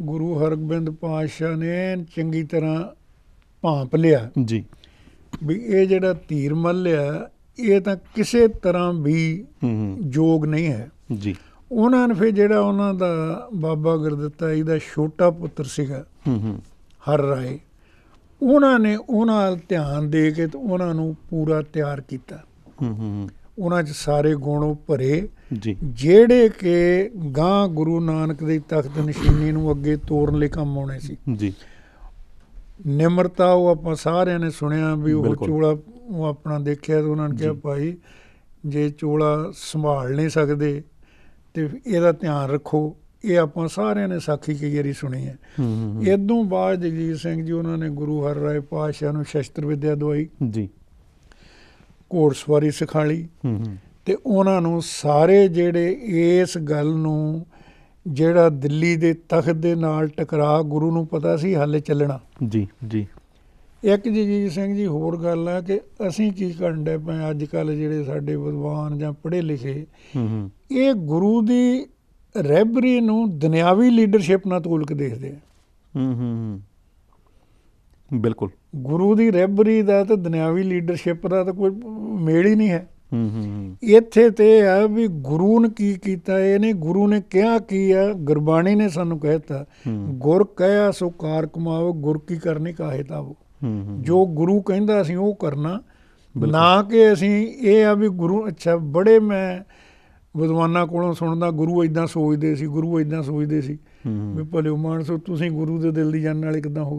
ਗੁਰੂ ਹਰਗੋਬਿੰਦ ਪਾਤਸ਼ਾਹ ਨੇ ਚੰਗੀ ਤਰ੍ਹਾਂ ਭਾਂਪ ਲਿਆ। ਜੀ। ਵੀ ਇਹ ਜਿਹੜਾ ਧੀਰ ਮੱਲਿਆ ਇਹ ਤਾਂ ਕਿਸੇ ਤਰ੍ਹਾਂ ਵੀ ਯੋਗ ਨਹੀਂ ਹੈ। ਜੀ। ਉਹਨਾਂ ਨੇ ਫਿਰ ਜਿਹੜਾ ਉਹਨਾਂ ਦਾ ਬਾਬਾ ਗੁਰਦਿੱਤਾ ਜੀ ਦਾ ਛੋਟਾ ਪੁੱਤਰ ਸੀਗਾ ਹੂੰ ਹੂੰ। ਹਰ ਰਾਏ ਉਹਨਾਂ ਨੇ ਉਹਨਾਂ ਵੱਲ ਧਿਆਨ ਦੇ ਕੇ ਤੇ ਉਹਨਾਂ ਨੂੰ ਪੂਰਾ ਤਿਆਰ ਕੀਤਾ। ਹੂੰ ਹੂੰ। ਉਹਨਾਂ 'ਚ ਸਾਰੇ ਗੁਣ ਭਰੇ। ਜੀ। ਜਿਹੜੇ ਕਿ ਗਾਂ ਗੁਰੂ ਨਾਨਕ ਦੀ ਤਖਤ ਨਿਸ਼ਾਨੀ ਨੂੰ ਅੱਗੇ ਤੋਰਨ ਲਈ ਕੰਮ ਆਉਣੇ ਸੀ। ਜੀ। ਨਿਮਰਤਾ ਉਹ ਆਪਾਂ ਸਾਰਿਆਂ ਨੇ ਸੁਣਿਆ ਵੀ ਉਹ। ਚੋਲਾ ਉਹ ਆਪਣਾ ਦੇਖਿਆ ਤੇ ਉਹਨਾਂ ਨੇ ਕਿਹਾ। ਭਾਈ ਜੇ ਚੋਲਾ ਸੰਭਾਲ ਨਹੀਂ ਸਕਦੇ ਤੇ ਇਹਦਾ ਧਿਆਨ ਰੱਖੋ। ਇਹ ਆਪਾਂ ਸਾਰਿਆਂ ਨੇ ਸਾਖੀ ਕਈ ਵਾਰੀ ਸੁਣੀ ਹੈ। ਹੂੰ ਹੂੰ ਹੂੰ। ਇਦੋਂ ਬਾਅਦ ਜਗਜੀਤ ਸਿੰਘ ਜੀ ਉਹਨਾਂ ਨੇ ਗੁਰੂ ਹਰਿਰਾਏ ਪਾਤਸ਼ਾਹ ਨੂੰ ਸ਼ਸਤਰ ਵਿਦਿਆ ਦਵਾਈ। ਜੀ। ਘੋੜਸਵਾਰੀ ਸਿਖਾਲੀ ਤੇ ਉਹਨਾਂ ਨੂੰ ਸਾਰੇ ਜਿਹੜੇ ਇਸ ਗੱਲ ਨੂੰ ਜਿਹੜਾ ਦਿੱਲੀ ਦੇ ਤਖਤ ਦੇ ਨਾਲ ਟਕਰਾ ਗੁਰੂ ਨੂੰ ਪਤਾ ਸੀ ਹਾਲੇ ਚੱਲਣਾ। ਜੀ ਜੀ। ਇੱਕ ਜਗਜੀਤ ਸਿੰਘ ਜੀ ਹੋਰ ਗੱਲ ਹੈ ਕਿ ਅਸੀਂ ਕੀ ਕਰਨ ਦੇ ਪਏ ਅੱਜ ਕੱਲ ਜਿਹੜੇ ਸਾਡੇ ਵਿਦਵਾਨ ਜਾਂ ਪੜ੍ਹੇ ਲਿਖੇ ਇਹ ਗੁਰੂ ਦੀ ਰਹਿਬਰੀ ਨੂੰ ਦੁਨਿਆਵੀ ਲੀਡਰਸ਼ਿਪ ਨਾਲ ਤੋਲ ਕੇ ਦੇਖਦੇ ਆ। ਹੂੰ ਹੂੰ ਹੂੰ। ਬਿਲਕੁਲ। ਗੁਰੂ ਦੀ ਰਹਿਬਰੀ ਦਾ ਤੇ ਦੁਨਿਆਵੀ ਲੀਡਰਸ਼ਿਪ ਦਾ ਤਾਂ ਕੋਈ ਮੇਲ ਹੀ ਨਹੀਂ ਹੈ। ਹੂੰ ਹੂੰ ਹੂੰ। ਇੱਥੇ ਤੇ ਆ ਵੀ ਗੁਰੂ ਨੇ ਕੀ ਕੀਤਾ ਇਹ ਨਹੀਂ ਗੁਰੂ ਨੇ ਕਿਹਾ ਕੀ ਆ ਗੁਰਬਾਣੀ ਨੇ ਸਾਨੂੰ ਕਹਿਤਾ ਗੁਰ ਕਹਿਆ ਸੋ ਕਾਰ ਕਮਾਓ ਗੁਰ ਕੀ ਕਰਨੀ ਕਾਹੇ ਤਾਵੋ। ਹੂੰ ਹੂੰ। ਜੋ ਗੁਰੂ ਕਹਿੰਦਾ ਅਸੀਂ ਉਹ ਕਰਨਾ। ਨਾ ਕਿ ਅਸੀਂ ਇਹ ਆ ਵੀ ਗੁਰੂ ਅੱਛਾ ਬੜੇ ਮੈਂ ਵਿਦਵਾਨਾਂ ਕੋਲੋਂ ਸੁਣਦਾ ਗੁਰੂ ਇਦਾਂ ਸੋਚਦੇ ਸੀ ਗੁਰੂ ਇਦਾਂ ਸੋਚਦੇ ਸੀ ਵੀ ਭਲੇ ਮਾਨਸੋ ਤੁਸੀਂ ਗੁਰੂ ਦੇ ਦਿਲ ਦੀ ਜਾਣਨ ਵਾਲੇ ਕਿਦਾਂ ਹੋਵੇ